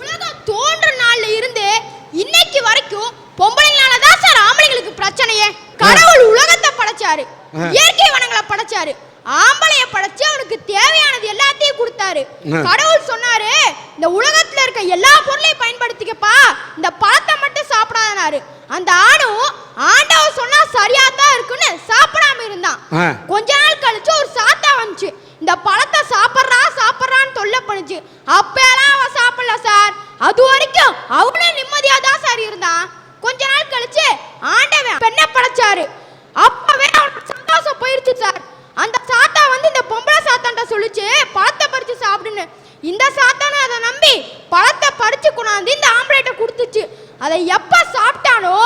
உலகம் தோன்ற நாள்ல இருந்து இன்னைக்கு வரைக்கும் பொம்பளைங்களால தான் சார் ஆம்பளைங்களுக்கு பிரச்சனையே. கடவுள் உலகத்தை படைச்சாரு. இயற்கை வனங்களை படைச்சாரு. ஆம்பளைய படைச்சு அவனுக்கு தேவையானது எல்லாத்தையும் கொடுத்தாரு. கடவுள் சொன்னாரு இந்த உலகத்துல இருக்க எல்லா பொருளையும் பயன்படுத்திக்கப்பா. இந்த பழத்தை மட்டும் சாப்பிடாதனாரு. அந்த ஆணும் ஆண்டவன் சொன்னா சரியா தான் இருக்குன்னு சாப்பிடாம இருந்தான். கொஞ்ச நாள் கழிச்சு ஒரு சாத்தா வந்துச்சு. இந்த பழத்தை சாப்பிட்றா சாப்பிட்றான்னு தொல்லை பண்ணுச்சு. சார் அது வரைக்கும் அவனே நிம்மதியா தான் சார் இருந்தான். கொஞ்ச நாள் கழிச்சு ஆண்டவன் பெண்ணை படைச்சாரு. அப்பவே அவனுக்கு சந்தோஷம் போயிருச்சு சார் அந்த சாத்தா வந்து இந்த பொம்பளை சாத்தான்ட்ட சொல்லிச்சு பழத்தை பறிச்சு சாப்பிடுன்னு. இந்த சாத்தான அதை நம்பி பழத்தை பறிச்சு கொண்டாந்து இந்த ஆம்பளைட்ட கொடுத்துச்சு. அதை எப்ப சாப்பிட்டானோ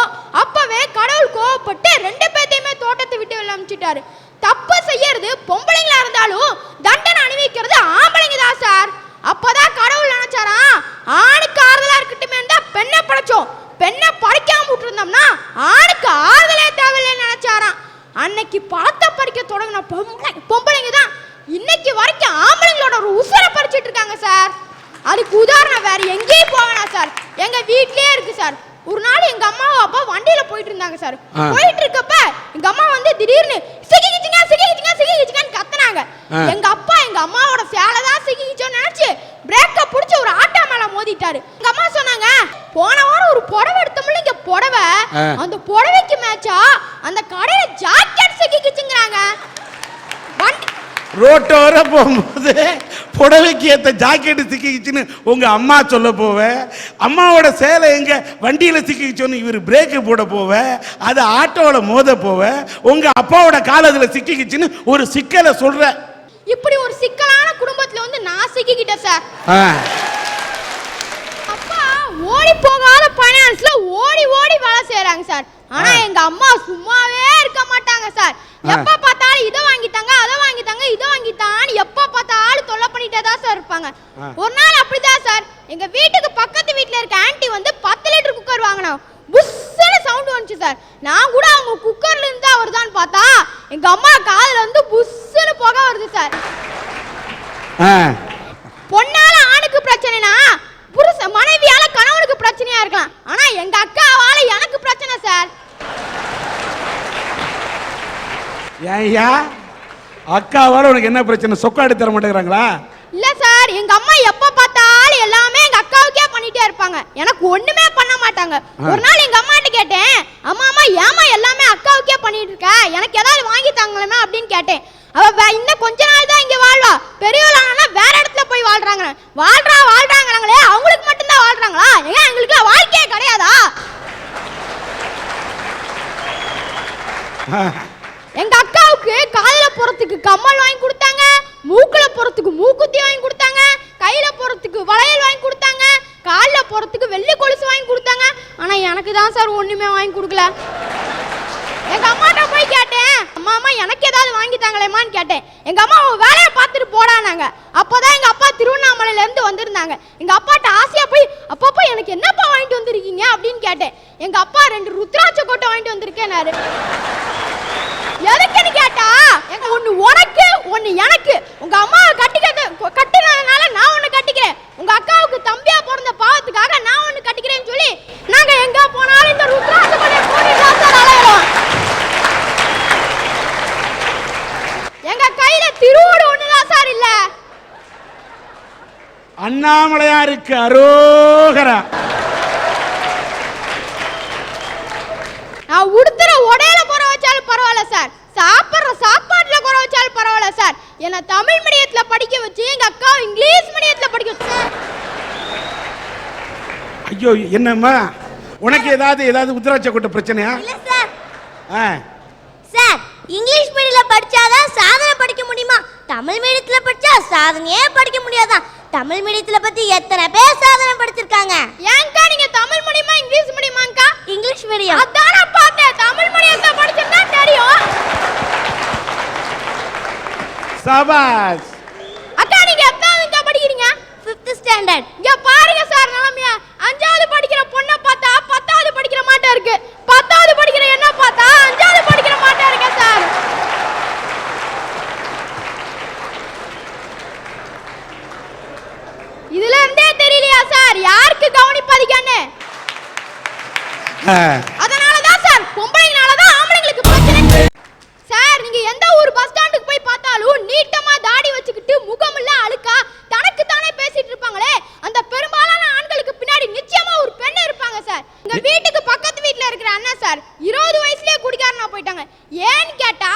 அப்பவே கடவுள் கோவப்பட்டு ரெண்டு பேர்த்தையுமே தோட்டத்தை விட்டு வெளில அனுப்பிச்சிட்டாரு. தப்பு செய்யறது பொம்பளைங்களா இருந்தாலும் தண்டனை அணிவிக்கிறது ஆம்பளைங்க தான் சார் அப்பதான் கடவுள் நினைச்சாரா ஆணுக்கு ஆறுதலா இருக்கட்டுமே தான் பெண்ணை படைச்சோம் பெண்ணை பறிக்காம விட்டுருந்தோம்னா ஆணுக்கு ஆறுதலே தேவையில்லைன்னு நினைச்சாராம் அன்னைக்கு பழத்தை பறிக்க தொடங்கின பொம்பளை பொம்பளைங்க தான் இன்னைக்கு வரைக்கும் ஆம்பளைங்களோட ஒரு உசுரை பறிச்சிட்டு இருக்காங்க சார் அதுக்கு உதாரணம் வேற எங்கேயும் போவேனா சார் எங்க வீட்லயே இருக்கு சார். ஒரு நாள் எங்க அம்மாவும் அப்பா வண்டியில போயிட்டு இருந்தாங்க சார். போயிட்டு இருக்கப்ப எங்க அம்மா வந்து திடீர்னு சிக்கிக்கிச்சுங்க சிக்கிக்கிச்சுங்க சிக்கிக்கிச்சுங்கன்னு கத்துனாங்க. எங்க அப்பா எங்க அம்மாவோட சேலை தான் சிக்கிக்கிச்சோன்னு நினைச்சு பிரேக்க புடிச்சு ஒரு ஆட்டோ மேல மோதிட்டாரு. எங்க அம்மா சொன்னாங்க போன வாரம் ஒரு புடவை எடுத்தோம்ல இங்க புடவை. அந்த புடவைக்கு மேட்சா? அந்த கடையில ஜாக்கெட் சிக்கிக்கிச்சுங்கிறாங்க ரோட்டோர போகும்போது புடவைக்கு ஏத்த ஜாக்கெட்டு சிக்கிக்கிச்சுன்னு உங்க அம்மா சொல்ல போவ? அம்மாவோட சேலை எங்க? வண்டியில சிக்கிக்கிச்சோன்னு இவர் பிரேக்கு போட போவ அது ஆட்டோவில் மோத போவ உங்க அப்பாவோட காலத்துல சிக்கிக்கிச்சுன்னு ஒரு சிக்கலை சொல்ற. இப்படி ஒரு சிக்கலான குடும்பத்துல வந்து நான் சிக்கிக்கிட்டேன் சார். அப்பா ஓடி போகாத பைனான்ஸ்ல ஓடி ஓடி வேலை செய்றாங்க சார். ஆனா. எங்க அம்மா சும்மாவே இருக்க மாட்டாங்க சார். எப்ப பார்த்தாலும் இதை வாங்கித்தாங்க அதை வாங்கித்தாங்க இதை வாங்கித்தான்னு எப்ப பார்த்தாலும் தொல்லை பண்ணிட்டே தான் சார் இருப்பாங்க. ஒரு நாள் அப்படிதான் சார். எங்க பக்கத்து ஆன்ட்டி வந்து பத்து லிட்டர் குக்கர் வாங்கினோம் புஷ்ஷுன்னு சவுண்ட் வந்துச்சு சார் நான் கூட அவங்க குக்கர்ல இருந்து தான் வருதான்னு பார்த்தா எங்க அம்மா காதுல வந்து புஷ்ஷுன்னு புகை வருது சார் பொண்ணால ஆணுக்கு பிரச்சனைனா புருஷ மனைவியால கணவனுக்கு பிரச்சனையா இருக்கலாம். ஆனா எங்க அக்காவால எனக்கு பிரச்சனை சார் ஏய்யா அக்காவால உனக்கு என்ன பிரச்சனை? சொக்காடு தர மாட்டேங்கிறாங்களா? இல்ல சார் எங்க அம்மா எப்ப பார்த்தாலும் எல்லாமே எங்க அக்காவுக்கே பண்ணிட்டே இருப்பாங்க. எனக்கு ஒண்ணுமே பண்ண மாட்டாங்க. ஒரு நாள் எங்க அம்மாட்ட கேட்டேன் அம்மா அம்மா ஏமா எல்லாமே அக்காவுக்கே பண்ணிட்டு இருக்க? எனக்கு ஏதாவது வாங்கி தாங்களேமே அப்படின்னு கேட்டேன். அவ இன்னும் கொஞ்ச நாள் தான் இங்க வாழ்வா. பெரியவளானா வேற இடத்துல போய் வாழ்றாங்க. வாழ்றா வாழ்றாங்களாங்களே அவங்களுக்கு மட்டும்தான் வாழ்றாங்களா? ஏன் எங்களுக்கு வாழ்க்கையே கிடையாதா? எங்க அக்காவுக்கு காதுல போறதுக்கு கம்மல் தான் சார் ஒண்ணுமே வாங்கி கொடுக்கல. எங்க அம்மாட்ட போய் கேட்டேன். அம்மா அம்மா எனக்கு ஏதாவது வாங்கி தாங்களேம்மான்னு கேட்டேன். எங்க அம்மா அவன் வேலையை பார்த்துட்டு போடானாங்க. அப்போதான் எங்க அப்பா திருவண்ணாமலையில இருந்து வந்திருந்தாங்க. எங்க அப்பாட்ட ஆசையா போய் அப்பப்போ எனக்கு என்னப்பா வாங்கிட்டு வந்திருக்கீங்க? அப்படின்னு கேட்டேன். எங்க அப்பா ரெண்டு ருத்ராட்ச கோட்டை வாங்கிட்டு வந்திருக்கேனாரு எதுக்குன்னு கேட்டா எங்க ஒண்ணு உனக்கு ஒண்ணு எனக்கு. உங்க அம்மா கட்டிக்கிறது கட்டினதுனால நான் ஒண்ணு கட்டிக்கிறேன். உங்க அக்காவுக்கு தம்பியா பிறந்த பாவத்துக்காக நான் ஒண்ணு கட்டிக்கிறேன்னு சொல்லி நாங்க எங்க போனாலும் இந்த ருத்ராட்ச கோட்டையை போட்டுட்டு தான் சார் அலையிறோம். எங்க கையில திருவோடு ஒண்ணுதான் சார் இல்ல. அண்ணாமலையாருக்கு அரோகரா நான் உடுத்துற உடையில குறை வச்சாலும் பரவாயில்ல சார் சாப்பிட்ற சாப்பாட்டுல குறை வச்சாலும் பரவாயில்ல சார் என்னை தமிழ் மீடியத்துல படிக்க வச்சு எங்க அக்கா இங்கிலீஷ் மீடியத்துல படிக்க வச்சு சார் ஐயோ என்னம்மா? உனக்கு ஏதாவது ஏதாவது உத்திராட்ச கொட்ட பிரச்சனையா? இல்ல சார். ஆ. சார் இங்கிலீஷ் மீடியம்ல படிச்சாதான் சாதனை படிக்க முடியுமா? தமிழ் மீடியத்துல படிச்சா சாதனையே படிக்க முடியாதான் தமிழ் மீடியத்துல பத்தி எத்தனை பேர் சாதனை படிச்சிருக்காங்க? ஏன்க்கா நீங்க தமிழ் மீடியமா இங்கிலீஷ் மீடியமாங்கக்கா இங்கிலீஷ் மீடியம். அதான் நான் பார்த்தேன். தமிழ் மீடியத்துல படிச்சிருந்தா தெரியும். சபாஸ் சார் யாருக்கு கவனிப்பதிகன்னு சார் நீங்க எந்த ஊர் பஸ் ஸ்டாண்டுக்கு போய் பார்த்தாலும் நீட்டமா தாடி வச்சுக்கிட்டு முகம் இல்ல அழுக்கா தனக்கு தானே பேசிட்டு இருப்பாங்களே? அந்த பெரும்பாலான ஆண்களுக்கு பின்னாடி நிச்சயமா ஒரு பெண் இருப்பாங்க சார். எங்க வீட்டுக்கு பக்கத்து வீட்ல இருக்கிற அண்ணா சார் இருபது வயசுலயே குடிக்காரனா போயிட்டாங்க. ஏன்னு கேட்டா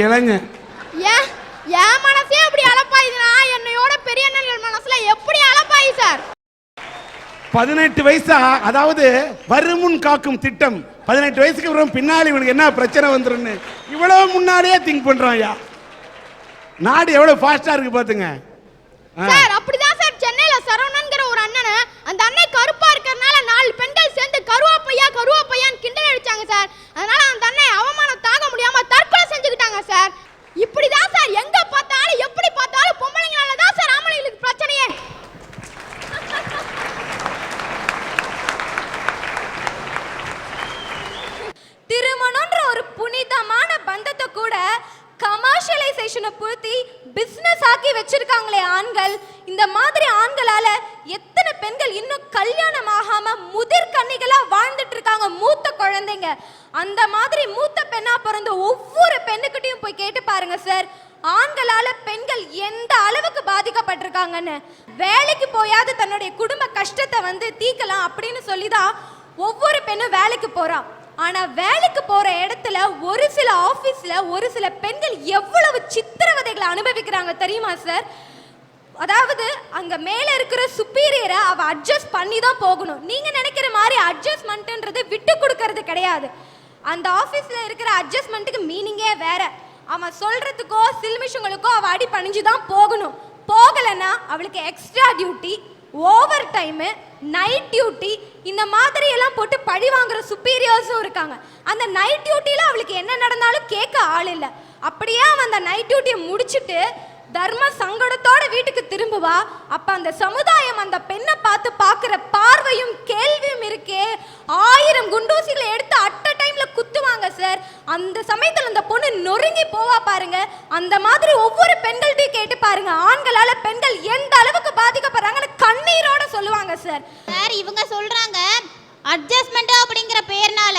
இளைஞன் ஏன் என் மனசே அப்படி அளப்பாயுதுன்னா என்னையோட பெரிய அண்ணன்கள் மனசுல எப்படி அளப்பாயு சார்? பதினெட்டு வயசா அதாவது வருமுன் காக்கும் திட்டம். பதினெட்டு வயசுக்கு அப்புறம் பின்னாடி இவனுக்கு என்ன பிரச்சனை வந்துருன்னு இவ்வளவு முன்னாடியே திங்க் பண்றான் ஐயா நாடு எவ்வளவு ஃபாஸ்டா இருக்கு பாத்துங்க. சார் அப்படிதான் சார். சென்னையில சரவணன்கிற ஒரு அண்ணனை அந்த அண்ணன் கருப்பா இருக்கறனால நாலு பெண்கள் சேர்ந்து கருவாப்பையா கருவாப்பையான்னு கிண்டல் அடிச்சாங்க சார். அதனால அந்த அண்ணன் அவமானம் தாங்க முடியாம தற்கொலை செஞ்சுக்கிட்டாங்க சார். இப்படிதான் சார். எங்க பார்த்தாலும் எப்படி பார்த்தாலும் பொம்பளைங்களால தான் சார் ஆம்பளைங்களுக்கு பிரச்சனையே. திருமணம்ன்ற ஒரு புனிதமான பந்தத்தை கூட கமர்ஷியலைசேஷனை பொருத்தி பிசினஸ் ஆக்கி வச்சிருக்காங்களே ஆண்கள். இந்த மாதிரி அந்த மாதிரி மூத்த பெண்ணா பிறந்த ஒவ்வொரு பெண்ணுக்கிட்டையும் போய் கேட்டு பாருங்க சார் ஆண்களால பெண்கள் எந்த அளவுக்கு பாதிக்கப்பட்டிருக்காங்கன்னு. வேலைக்கு போயாவது தன்னுடைய குடும்ப கஷ்டத்தை வந்து தீக்கலாம் அப்படின்னு சொல்லிதான் ஒவ்வொரு பெண்ணும் வேலைக்கு போறா. ஆனா வேலைக்கு போற இடத்துல ஒரு சில ஆபீஸ்ல ஒரு சில பெண்கள் எவ்வளவு சித்திரவதைகளை அனுபவிக்கிறாங்க தெரியுமா சார் அதாவது அங்க மேல இருக்கிற சுப்பீரியரை அவ அட்ஜஸ்ட் பண்ணி தான் போகணும். நீங்க நினைக்கிற மாதிரி அட்ஜஸ்ட்மெண்ட்ன்றது விட்டு கொடுக்கறது கிடையாது. அந்த ஆபீஸ்ல இருக்கிற அட்ஜஸ்ட்மெண்ட்டுக்கு மீனிங்கே வேற. அவன் சொல்றதுக்கோ சில்மிஷங்களுக்கோ அவ அடி பணிஞ்சு தான் போகணும். போகலைன்னா அவளுக்கு extra duty overtime night duty இந்த மாதிரி எல்லாம் போட்டு பழி வாங்குற சுப்பீரியர்ஸும் இருக்காங்க. அந்த நைட் டியூட்டியில் அவளுக்கு என்ன நடந்தாலும் கேட்க ஆள் இல்லை. அப்படியே அவன் அந்த நைட் டியூட்டியை முடிச்சுட்டு தர்ம சங்கடத்தோட வீட்டுக்கு திரும்புவா. அப்ப அந்த சமுதாயம் அந்த பெண்ணை பார்த்து பார்க்குற பார்வையும் கேள்வியும் இருக்கே. ஆயிரம் குண்டூசிகளை எடுத்து அட் அ டைம்ல குத்துவாங்க சார் அந்த சமயத்துல அந்த பொண்ணு நொறுங்கி போவா பாருங்க. அந்த மாதிரி ஒவ்வொரு பெண்கள்ட்டையும் கேட்டு பாருங்க. ஆண்களால பெண்கள் எந்த அளவுக்கு பாதிக்கப்படுறாங்கன்னு கண்ணீரோட சொல்லுவாங்க சார் சார் இவங்க சொல்றாங்க அட்ஜஸ்ட்மெண்ட் அப்படிங்கிற பேர்னால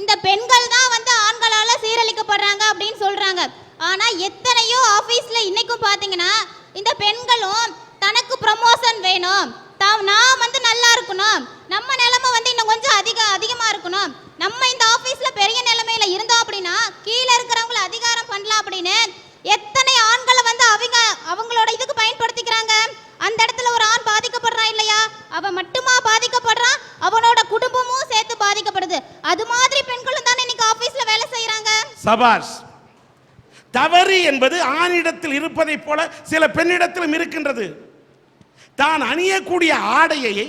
இந்த பெண்கள் தான் வந்து ஆண்களால சீரழிக்கப்படுறாங்க அப்படின்னு சொல்றாங்க. ஆனால் எத்தனையோ ஆஃபீஸில் இன்றைக்கும் பார்த்தீங்கன்னா இந்த பெண்களும் தனக்கு ப்ரமோஷன் வேணும். தான் நான் வந்து நல்லா இருக்கணும். நம்ம நிலைமை வந்து இன்னும் கொஞ்சம் அதிக அதிகமாக இருக்கணும். நம்ம இந்த ஆஃபீஸில் பெரிய நிலமையில் இருந்தோம் அப்படின்னா கீழே இருக்கிறவங்கள அதிகாரம் பண்ணலாம் அப்படின்னு எத்தனை ஆண்களை வந்து அவங்க அவங்களோட இதுக்கு பயன்படுத்திக்கிறாங்க? அந்த இடத்துல ஒரு ஆண் பாதிக்கப்படுறான் இல்லையா? அவன் மட்டுமா பாதிக்கப்படுறான் அவனோட குடும்பமும் சேர்த்து பாதிக்கப்படுது. அது மாதிரி பெண்களும் தானே இன்னைக்கு ஆஃபீஸில் வேலை செய்கிறாங்க சபாஷ் தவறு என்பது ஆணிடத்தில் இருப்பதைப் போல சில பெண்ணிடத்திலும் இருக்கின்றது. தான் அணியக்கூடிய ஆடையை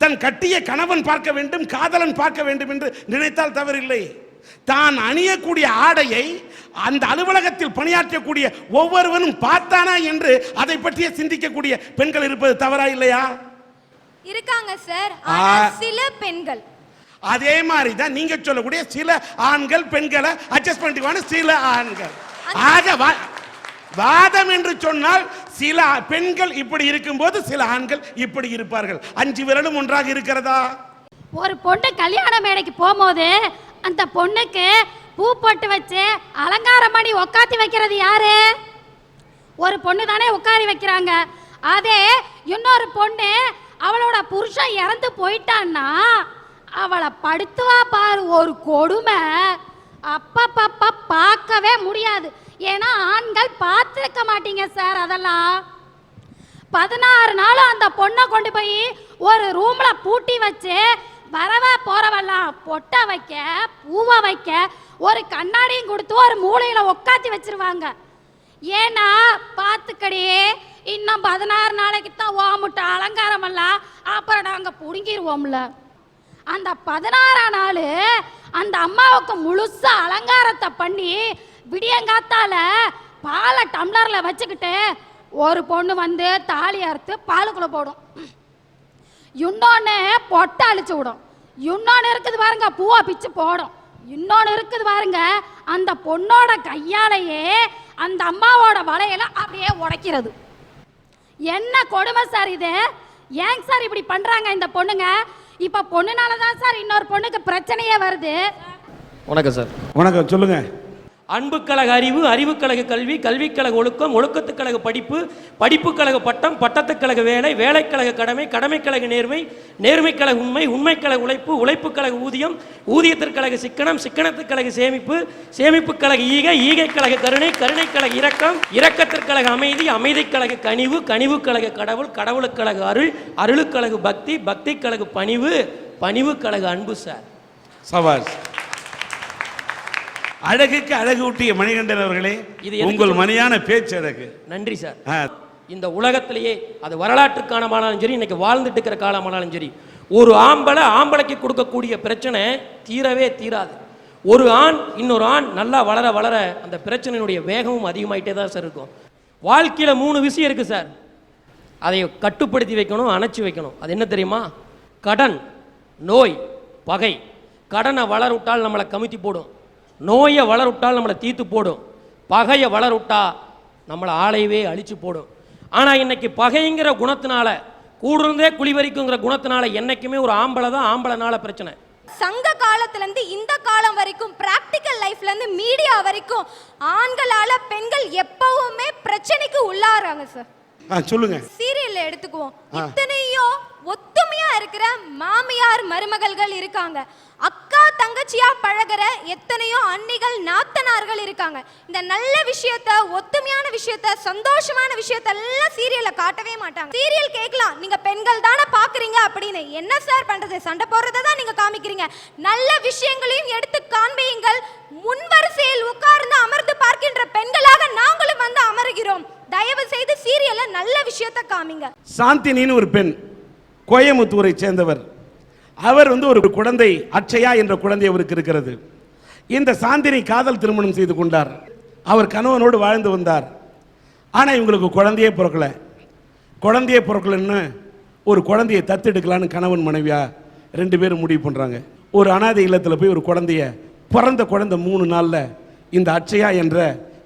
தன் கட்டிய கணவன் பார்க்க வேண்டும் காதலன் பார்க்க வேண்டும் என்று நினைத்தால் தவறில்லை. தான் அணியக்கூடிய ஆடையை அந்த அலுவலகத்தில் பணியாற்றக்கூடிய ஒவ்வொருவனும் பார்த்தானா என்று அதை பற்றிய சிந்திக்கக்கூடிய பெண்கள் இருப்பது தவறா இல்லையா? இருக்காங்க சார் சில பெண்கள். அதே மாதிரி தான் நீங்க சொல்லக்கூடிய சில ஆண்கள் பெண்களை அட்ஜஸ்ட் பண்ணிக்குவான சில ஆண்கள். ஆக வா- வாதம் என்று சொன்னால் சில பெண்கள் இப்படி இருக்கும்போது சில ஆண்கள் இப்படி இருப்பார்கள். அஞ்சு விரலும் ஒன்றாக இருக்கிறதா? ஒரு பொண்ணு கல்யாண மேடைக்கு போகும்போது அந்த பொண்ணுக்கு பூ போட்டு வச்சு அலங்காரம் பண்ணி உக்காத்தி வைக்கிறது யாரு? ஒரு பொண்ணு தானே உட்காரி வைக்கிறாங்க. அதே இன்னொரு பொண்ணு அவளோட புருஷன் இறந்து போயிட்டான்னா அவளை படுத்துவா பாரு ஒரு கொடுமை. அப்பப்பப்ப பார்க்கவே முடியாது. ஏன்னா ஆண்கள் பார்த்துருக்க மாட்டீங்க சார் அதெல்லாம். பதினாறு நாள் அந்த பொண்ணை கொண்டு போய் ஒரு ரூமில் பூட்டி வச்சு வரவ போறவெல்லாம் பொட்டை வைக்க பூவை வைக்க ஒரு கண்ணாடியும் கொடுத்து ஒரு மூளையில் உட்காத்தி வச்சிருவாங்க. ஏன்னா பார்த்துக்கடி இன்னும் பதினாறு நாளைக்கு தான் ஓமுட்ட அலங்காரமெல்லாம் அப்புறம் நாங்கள் புடுங்கிடுவோம்ல அந்த பதினாறாம் நாள் அந்த அம்மாவுக்கு முழுசாக அலங்காரத்தை பண்ணி விடியங்காத்தால பாலை டம்ளரில் வச்சுக்கிட்டு ஒரு பொண்ணு வந்து தாலி அறுத்து பாலுக்குள்ள போடும். இன்னொன்று பொட்டை அழிச்சு விடும். இன்னொன்று இருக்குது பாருங்க பூவை பிச்சு போடும். இன்னொன்று இருக்குது பாருங்க அந்த பொண்ணோட கையாலேயே அந்த அம்மாவோட வலையில அப்படியே உடைக்கிறது. என்ன கொடுமை சார் இது? ஏங்க சார் இப்படி பண்ணுறாங்க இந்த பொண்ணுங்க? இப்ப பொண்ணுனால தான் சார் இன்னொரு பொண்ணுக்கு பிரச்சனையே வருது. வணக்கம் சார். வணக்கம் சொல்லுங்க. அன்புக்கழக அறிவு அறிவுக்கழக கல்வி கல்விக்கழக ஒழுக்கம் ஒழுக்கத்துக்கழக படிப்பு படிப்புக்கழக பட்டம் பட்டத்துக்கழக வேலை வேலைக்கழக கடமை கடமைக்கழக நேர்மை நேர்மைக்கழக உண்மை உண்மைக்கழக உழைப்பு உழைப்புக்கழக ஊதியம் ஊதியத்திற்கழக சிக்கனம் சிக்கனத்துக்கழக சேமிப்பு சேமிப்புக்கழக ஈகை ஈகைக்கழக கருணை கருணைக்கழக இரக்கம் இரக்கத்திற்கழக அமைதி அமைதிக்கழக கனிவு கனிவுக்கழக கடவுள் கடவுளுக்கழக அருள் அருளுக்கழக பக்தி பக்திக்கழக பணிவு பணிவுக்கழக அன்பு சார். சவாஸ் அழகுக்கு அழகு ஊட்டிய மணிகண்டன் அவர்களே இது உங்கள்? மணியான பேச்சு அழகு. நன்றி சார் இந்த உலகத்திலேயே அது வரலாற்று காலமானாலும் சரி இன்னைக்கு வாழ்ந்துட்டு இருக்கிற காலமானாலும் சரி ஒரு ஆம்பளை ஆம்பளைக்கு கொடுக்கக்கூடிய பிரச்சனை தீரவே தீராது. ஒரு ஆண் இன்னொரு ஆண் நல்லா வளர வளர அந்த பிரச்சனையினுடைய வேகமும் அதிகமாயிட்டே தான் சார் இருக்கும். வாழ்க்கையில் மூணு விஷயம் இருக்குது சார் அதை கட்டுப்படுத்தி வைக்கணும் அணைச்சி வைக்கணும். அது என்ன தெரியுமா? கடன் நோய் பகை. கடனை வளர விட்டால் நம்மளை கமுத்தி போடும். நோயை வளருட்டால் நம்மளை தீத்து போடும். பகையை வளருட்டா நம்மளை ஆளையவே அழிச்சு போடும். ஆனால் இன்னைக்கு பகைங்கிற குணத்தினால கூடுறதே குளிவரிக்குங்கிற குணத்தினால என்னைக்குமே ஒரு ஆம்பளை தான் ஆம்பளைனால பிரச்சனை. சங்க காலத்துலேருந்து இந்த காலம் வரைக்கும் பிராக்டிக்கல் லைஃப்ல இருந்து மீடியா வரைக்கும் ஆண்களால பெண்கள் எப்பவுமே பிரச்சனைக்கு உள்ளாறாங்க சார் ஆ, சொல்லுங்க. சீரியல்ல எடுத்துக்குவோம். இத்தனையோ ஒத்துமையா இருக்கிற மாமியார் மருமகள்கள் இருக்காங்க. அக்கா தங்கச்சியா பழகுற எத்தனையோ அன்னிகள் நாத்தனார்கள் இருக்காங்க. இந்த நல்ல விஷயத்த ஒத்துமையான விஷயத்த சந்தோஷமான விஷயத்த எல்லாம் சீரியல்ல காட்டவே மாட்டாங்க. சீரியல் கேட்கலாம். நீங்க பெண்கள் தானே பாக்குறீங்க அப்படின்னு. என்ன சார் பண்றது? சண்டை போடுறதை தான் நீங்க காமிக்கிறீங்க. நல்ல விஷயங்களையும் எடுத்து காண்பியுங்கள். முன் வரிசையில் உட்கார்ந்து அமர்ந்து பார்க்கின்ற பெண்களாக நாங்களும் வந்து அமருகிறோம் தயவு செய்து சீரியல்ல நல்ல விஷயத்த காமிங்க. சாந்தினின்னு ஒரு பெண் கோயமுத்தூரை சேர்ந்தவர். அவர் வந்து ஒரு குழந்தை அட்சயா என்ற குழந்தை அவருக்கு இருக்கிறது. இந்த சாந்தினி காதல் திருமணம் செய்து கொண்டார். அவர் கணவனோடு வாழ்ந்து வந்தார். ஆனால் இவங்களுக்கு குழந்தையே பிறக்கல. குழந்தையே பிறக்கலன்னு ஒரு குழந்தையை தத்தெடுக்கலான்னு கணவன் மனைவியா ரெண்டு பேரும் முடிவு பண்ணுறாங்க ஒரு அனாதை இல்லத்தில் போய் ஒரு குழந்தைய பிறந்த குழந்தை மூணு நாளில் இந்த அச்சையா என்ற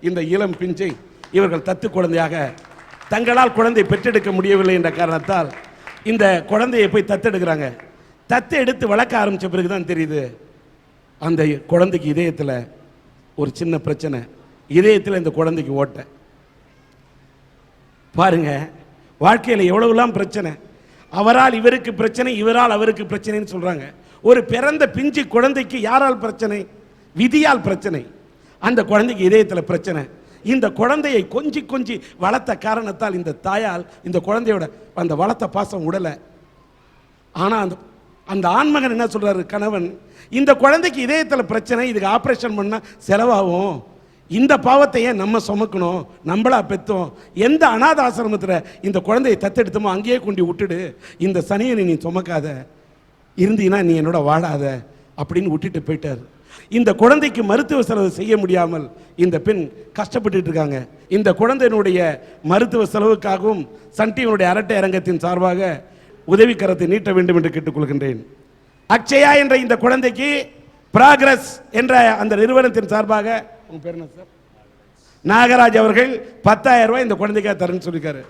இந்த இளம் பிஞ்சை இவர்கள் தத்து குழந்தையாக தங்களால் குழந்தை பெற்றெடுக்க முடியவில்லை என்ற காரணத்தால் இந்த குழந்தையை போய் தத்தெடுக்கிறாங்க. தத்து எடுத்து வளர்க்க ஆரம்பித்த பிறகு தான் தெரியுது அந்த குழந்தைக்கு இதயத்தில் ஒரு சின்ன பிரச்சனை. இதயத்தில் இந்த குழந்தைக்கு ஓட்டை. பாருங்க வாழ்க்கையில் எவ்வளவுலாம் பிரச்சனை. அவரால் இவருக்கு பிரச்சனை இவரால் அவருக்கு பிரச்சனைன்னு சொல்றாங்க. ஒரு பிறந்த பிஞ்சு குழந்தைக்கு யாரால் பிரச்சனை? விதியால் பிரச்சனை. அந்த குழந்தைக்கு இதயத்தில் பிரச்சனை. இந்த குழந்தையை கொஞ்சி கொஞ்சி வளர்த்த காரணத்தால் இந்த தாயால் இந்த குழந்தையோட அந்த வளர்த்த பாசம் உடலை. ஆனால் அந்த அந்த ஆண்மகன் என்ன சொல்கிறாரு கணவன் இந்த குழந்தைக்கு இதயத்தில் பிரச்சனை இதுக்கு ஆப்ரேஷன் பண்ணால் செலவாகும். இந்த பாவத்தை ஏன் நம்ம சுமக்கணும்? நம்மளா பெத்தோம். எந்த அனாத ஆசிரமத்தில் இந்த குழந்தையை தத்தெடுத்தோமோ அங்கேயே கொண்டு விட்டுடு. இந்த சனியனை நீ சுமக்காத. இருந்தீங்கன்னா நீ என்னோட வாழாத அப்படின்னு விட்டுட்டு போயிட்டார். இந்த குழந்தைக்கு மருத்துவ செலவு செய்ய முடியாமல் இந்த பெண் கஷ்டப்பட்டுட்டு இருக்காங்க. இந்த குழந்தையினுடைய மருத்துவ செலவுக்காகவும் சன் டிவியினுடைய அரட்டை அரங்கத்தின் சார்பாக உதவிக்கரத்தை நீட்ட வேண்டும் என்று கேட்டுக்கொள்கின்றேன். அக்ஷயா என்ற இந்த குழந்தைக்கு பிராகிரஸ் என்ற அந்த நிறுவனத்தின் சார்பாக உங்க பேர் என்ன சார்? நாகராஜ் அவர்கள் பத்தாயிரம் ரூபாய் இந்த குழந்தைக்காக தரேன்னு சொல்லியிருக்காரு.